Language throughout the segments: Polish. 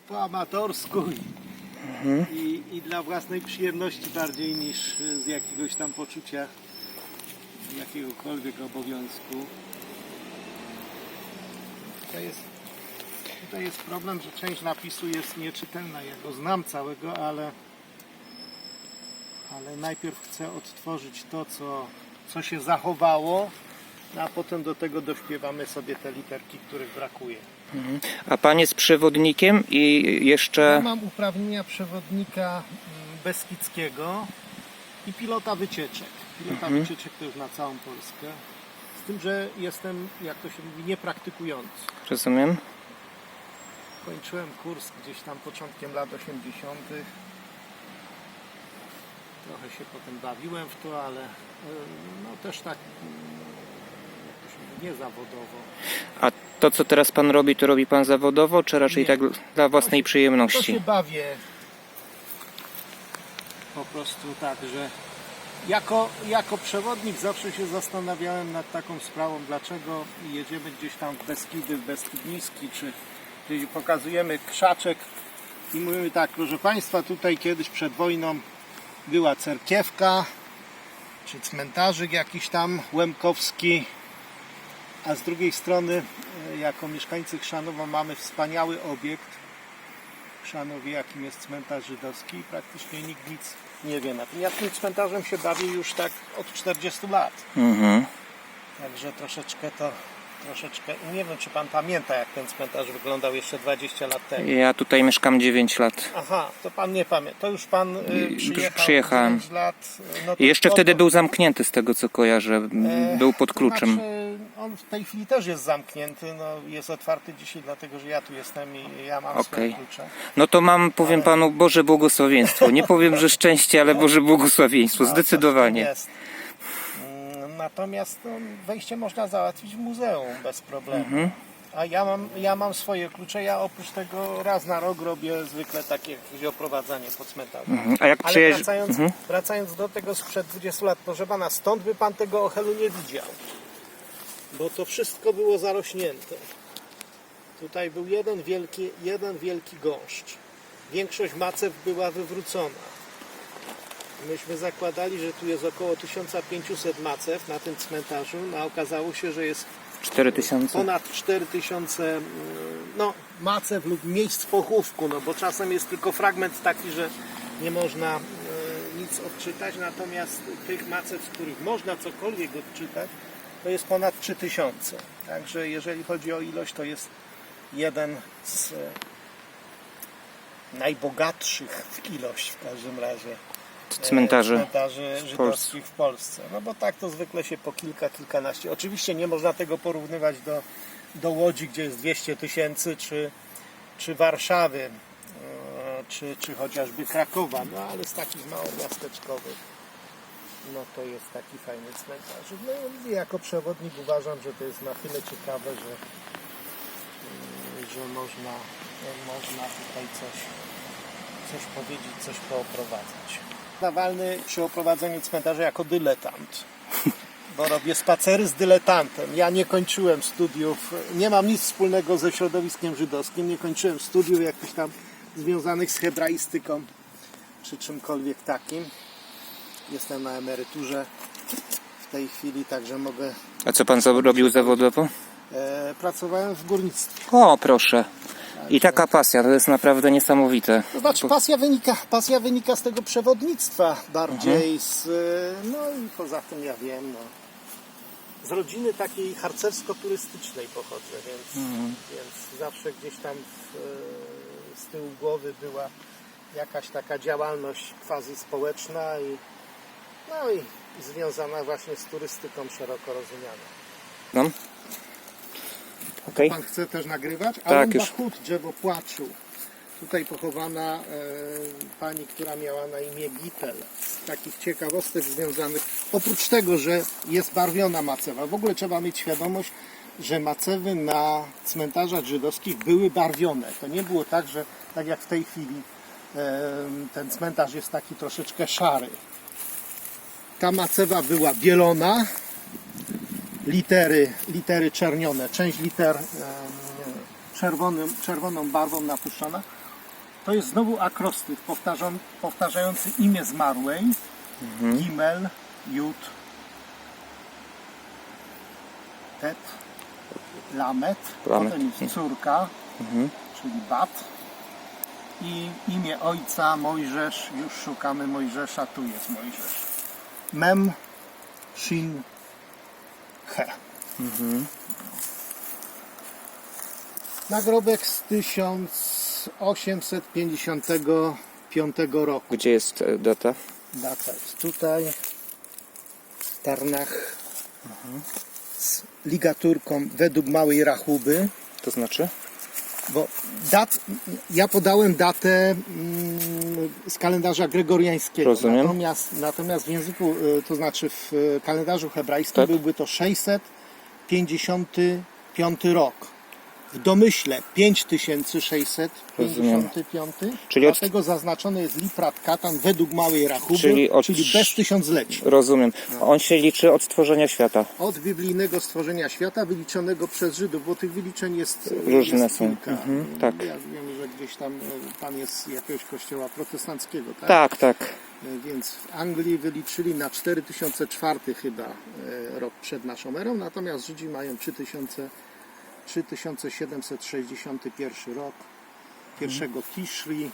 po amatorsku i, i, i dla własnej przyjemności bardziej niż z jakiegoś tam poczucia jakiegokolwiek obowiązku. To jest, tutaj jest problem, że część napisu jest nieczytelna. Ja go znam całego, ale, ale najpierw chcę odtworzyć to, co, co się zachowało, a potem do tego dośpiewamy sobie te literki, których brakuje. A pan jest przewodnikiem i Ja jeszcze. mam uprawnienia przewodnika mm, Beskidzkiego i pilota wycieczek. Pilota wycieczek to już na całą Polskę. Z tym, że jestem, jak to się mówi, niepraktykujący. Rozumiem. Kończyłem kurs gdzieś tam początkiem lat 80. Trochę się potem bawiłem w to, ale y, no też tak się mówi, niezawodowo. A to, co teraz pan robi, to robi pan zawodowo, czy raczej Nie. tak dla własnej To się przyjemności? bawię. Po prostu tak, że jako, jako przewodnik zawsze się zastanawiałem nad taką sprawą, dlaczego jedziemy gdzieś tam w Beskidy, w Beskid Niski, czy gdzieś pokazujemy krzaczek i mówimy tak, proszę Państwa, tutaj kiedyś przed wojną była cerkiewka, czy cmentarzyk jakiś tam łemkowski, a z drugiej strony, e, jako mieszkańcy Chrzanowa mamy wspaniały obiekt Chrzanowie, jakim jest cmentarz żydowski i praktycznie nikt nic nie wie na tym. Ja tym cmentarzem się bawię już tak od 40 lat, Mhm. także troszeczkę to, troszeczkę, nie wiem czy Pan pamięta jak ten cmentarz wyglądał jeszcze 20 lat temu. Ja tutaj mieszkam 9 lat. Aha, to Pan nie pamięta, to już Pan y, przyjechał przyjechałem. 9 lat. No jeszcze wtedy był zamknięty z tego co kojarzę. E, Był pod kluczem. Znaczy, on w tej chwili też jest zamknięty, no, jest otwarty dzisiaj dlatego, że ja tu jestem i ja mam swoje Okej. klucze. No to mam, powiem panu, Boże błogosławieństwo. Nie powiem, że szczęście, ale Boże błogosławieństwo. No, Zdecydowanie. coś w tym Jest. Mm, Natomiast no, wejście można załatwić w muzeum bez problemu. Mhm. A ja mam, ja mam swoje klucze. Ja oprócz tego raz na rok robię zwykle takie jakieś oprowadzanie po cmentarzu. Mhm. A jak Ale wracając, Mhm. wracając do tego sprzed 20 lat, proszę pana, stąd by pan tego ochelu nie widział. Bo to wszystko było zarośnięte. Tutaj był jeden wielki, jeden wielki gąszcz. Większość macew była wywrócona. Myśmy zakładali, że tu jest około 1500 macew na tym cmentarzu, no a okazało się, że jest 4000. ponad 4000 mm, no, macew lub miejsc pochówku, no bo czasem jest tylko fragment taki, że nie można e, nic odczytać, natomiast tych macew, z których można cokolwiek odczytać, to jest ponad 3000. Także jeżeli chodzi o ilość, to jest jeden z e, najbogatszych w ilość w każdym razie e, Cmentarzy. cmentarzy żydowskich w Polsce. No bo tak to zwykle się po kilka, kilkanaście. Oczywiście nie można tego porównywać do, do Łodzi, gdzie jest 200 tysięcy, czy, czy Warszawy, e, czy, czy chociażby Krakowa, no ale z takich małomiasteczkowych no to jest taki fajny cmentarz. No i jako przewodnik uważam, że to jest na tyle ciekawe, że, mm, że można, można tutaj coś, coś powiedzieć, coś pooprowadzać. Nawalny przy oprowadzeniu cmentarza jako dyletant. Bo robię spacery z dyletantem. Ja nie kończyłem studiów, nie mam nic wspólnego ze środowiskiem żydowskim, nie kończyłem studiów jakichś tam związanych z hebraistyką czy czymkolwiek takim. Jestem na emeryturze w tej chwili, także mogę. A co pan robił zawodowo? E, pracowałem w górnictwie. O, proszę. I taka pasja, to jest naprawdę niesamowite. To znaczy pasja wynika, pasja wynika z tego przewodnictwa bardziej z, e, no i poza tym ja wiem, no, z rodziny takiej harcersko-turystycznej pochodzę, więc, więc zawsze gdzieś tam w, e, z tyłu głowy była jakaś taka działalność quasi społeczna i no i związana właśnie z turystyką szeroko rozumianą. No. Okej. Pan chce też nagrywać? Tak, już. Hut, drzewo płaczu. Tutaj pochowana e, pani, która miała na imię Gitel. Z takich ciekawostek związanych, oprócz tego, że jest barwiona macewa, w ogóle trzeba mieć świadomość, że macewy na cmentarzach żydowskich były barwione. To nie było tak, że tak jak w tej chwili e, ten cmentarz jest taki troszeczkę szary. Ta macewa była bielona, litery, litery czernione, część liter czerwonym, czerwoną barwą napuszczona. To jest znowu powtarzą, powtarzający imię zmarłej. Gimel, Jud, Tet, Lamet. Lamet. Potem jest córka, czyli Bat. I imię ojca Mojżesz. Już szukamy Mojżesza. Tu jest Mojżesz. Mem, Shin, He. Nagrobek z 1855 roku. Gdzie jest e, data? Data jest tutaj. Tarnach z ligaturką według małej rachuby. To znaczy? Bo dat, ja podałem datę mm, z kalendarza gregoriańskiego. Rozumiem. Natomiast, natomiast w języku, y, to znaczy w y, kalendarzu hebrajskim Tak. byłby to 655 rok. W domyśle 5655, Czyli od- dlatego zaznaczony jest Liprat Katan według małej rachuby, Czyli czyli, od- bez tysiącleci. Rozumiem. On się liczy od stworzenia świata. Od biblijnego stworzenia świata wyliczonego przez Żydów, bo tych wyliczeń jest Różne jest są. kilka. Mhm, tak. Ja wiem, że gdzieś tam e, pan jest z jakiegoś kościoła protestanckiego, tak? Tak, tak. E, Więc w Anglii wyliczyli na 4004 chyba e, rok przed naszą erą, natomiast Żydzi mają 3000, 3761 rok, pierwszego Tishri,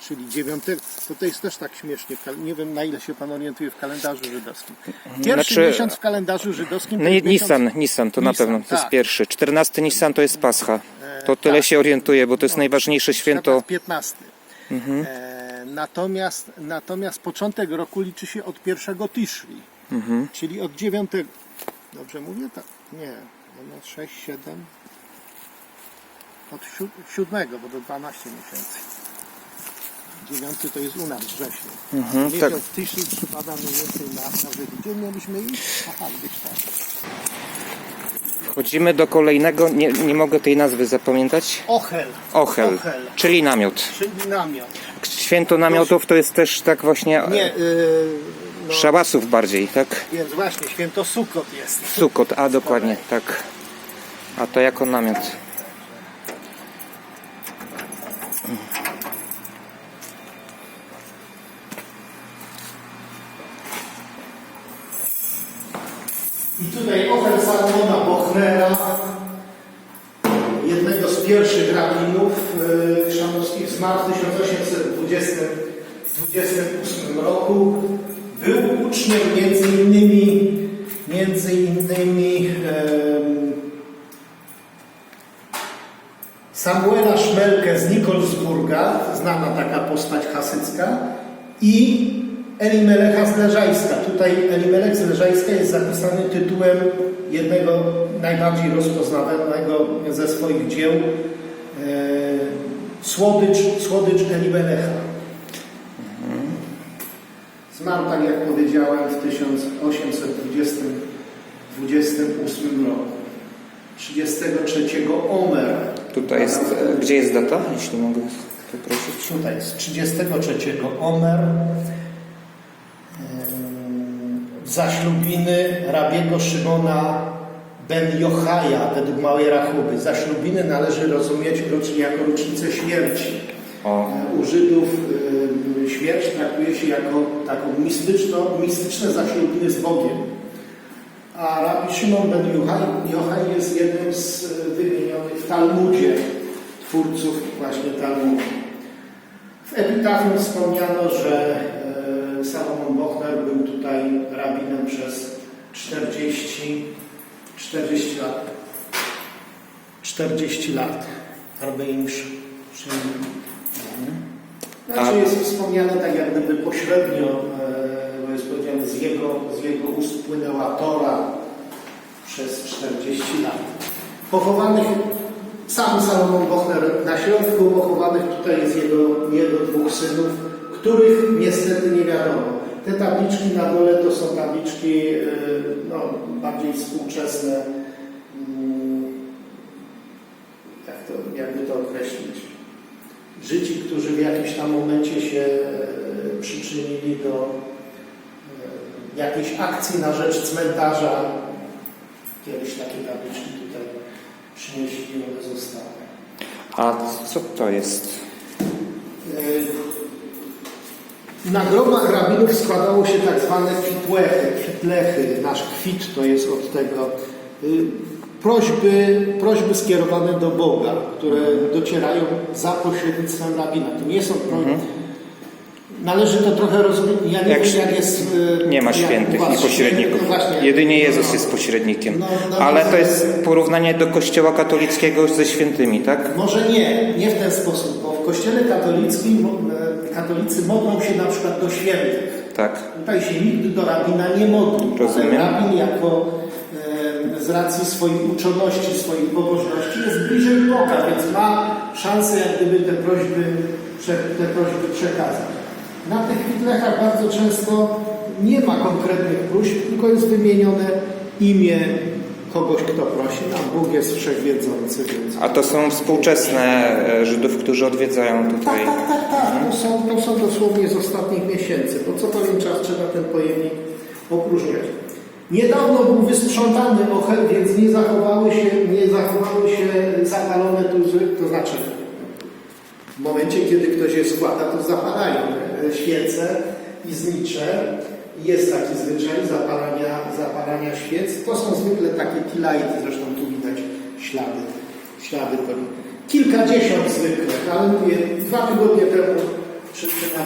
czyli 9. To, to jest też tak śmiesznie, nie wiem na ile się pan orientuje w kalendarzu żydowskim. Pierwszy Znaczy- miesiąc w kalendarzu żydowskim No jest miesiąc- Nissan, Nissan to na Nissan, pewno, to jest tak. pierwszy. 14 Nissan to jest Pascha. To tyle tak. się orientuję, bo to jest najważniejsze święto. Mhm. 15. E, natomiast, natomiast początek roku liczy się od pierwszego Tishri, Mhm. czyli od 9. Dobrze mówię? Tak. Nie. No 6, 7. Od 7, bo do 12 miesięcy. 9 to jest u nas wrzesień. Mhm, Miesiąc tak. Tishri przypada mniej więcej na, na Żydów. Gdzie mieliśmy iść? Aha, gdzieś tam. Chodzimy do kolejnego, nie, nie mogę tej nazwy zapamiętać. Ochel. Ochel, Ochel. czyli namiot. Czyli namiot. Święto namiotów to jest też tak właśnie Nie, y, no, szałasów bardziej, tak? Więc właśnie, święto Sukot jest. Sukot, a dokładnie, tak. A to jako namiot. I tutaj ofer Salomona Bochnera, jednego z pierwszych rabinów y, chrzanowskich, zmarł w 1828 roku. Był uczniem między innymi, między innymi Samuela Szmelkę z Nikolsburga, znana taka postać hasycka, i Elimelecha z Leżajska. Tutaj Elimelech z Leżajska jest zapisany tytułem jednego najbardziej rozpoznawalnego ze swoich dzieł e, Słodycz, Słodycz Elimelecha. Zmarł, tak jak powiedziałem, w 1828 roku. 33 Omer. Tutaj jest, e, gdzie jest data, jeśli mogę poprosić? Tutaj jest 33 Omer. Zaślubiny rabiego Szymona ben Jochaja według Małej Rachuby. Zaślubiny należy rozumieć jako rocznicę śmierci. O, E, U Żydów śmierć traktuje się jako taką mistyczną, mistyczne zaślubiny z Bogiem. A rabi Szymon ben Jochaj, jest jednym z wymienionych w Talmudzie twórców właśnie Talmudu. W epitafium wspomniano, że e, Salomon Bochner był tutaj rabinem przez 40, 40 lat. 40 lat. Arbeinisz. Znaczy jest wspomniane tak jak gdyby pośrednio, e, bo jest powiedziane z jego, z jego ust płynęła Tora przez 40 lat. Pochowanych sam Salomon Bochner na środku, pochowanych tutaj jest jego, jego dwóch synów, których niestety nie wiadomo. Te tabliczki na dole to są tabliczki e, no, bardziej współczesne. Żydzi, którzy w jakimś tam momencie się e, przyczynili do e, jakiejś akcji na rzecz cmentarza. Kiedyś takie tabliczki tutaj przynieśli, one zostały. a co to jest? E, Na grobach rabinów składało się tak zwane kwitlechy. Nasz kwit to jest od tego. Prośby, prośby skierowane do Boga, które docierają za pośrednictwem rabina. To nie są prośby. Należy to trochę rozumieć. Ja nie Jak wiem, jak jest. Nie ma jak świętych i pośredników. No właśnie. Jedynie Jezus jest pośrednikiem. No, no, Ale no, to jest porównanie do kościoła katolickiego ze świętymi, tak? Może nie, nie w ten sposób, bo w kościele katolickim e, katolicy modlą się na przykład do świętych. Tak. Tutaj się nikt do rabina nie modli. Rozumiem. Ale rabin jako e, z racji swojej uczoności, swojej pobożności jest bliżej Boga, więc ma szansę jak gdyby te prośby, te prośby przekazać. Na tych witlechach bardzo często nie ma konkretnych próśb, tylko jest wymienione imię kogoś, kto prosi. A Bóg jest wszechwiedzący, więc... A to są współczesne e, Żydów, którzy odwiedzają tutaj. Tak, tak, tak, tak. To są, to są dosłownie z ostatnich miesięcy, bo co pewien czas trzeba ten pojemnik opróżniać. Niedawno był wysprzątany ochel, więc nie zachowały się, nie zachowały się zapalone tuzy, to znaczy w momencie, kiedy ktoś je składa, to zapalają e, świece i znicze. Jest taki zwyczaj zapalania, zapalania świec. To są zwykle takie tilajty, zresztą tu widać ślady, ślady. Kilkadziesiąt zwykle, ale mówię, dwa tygodnie temu, czy nawet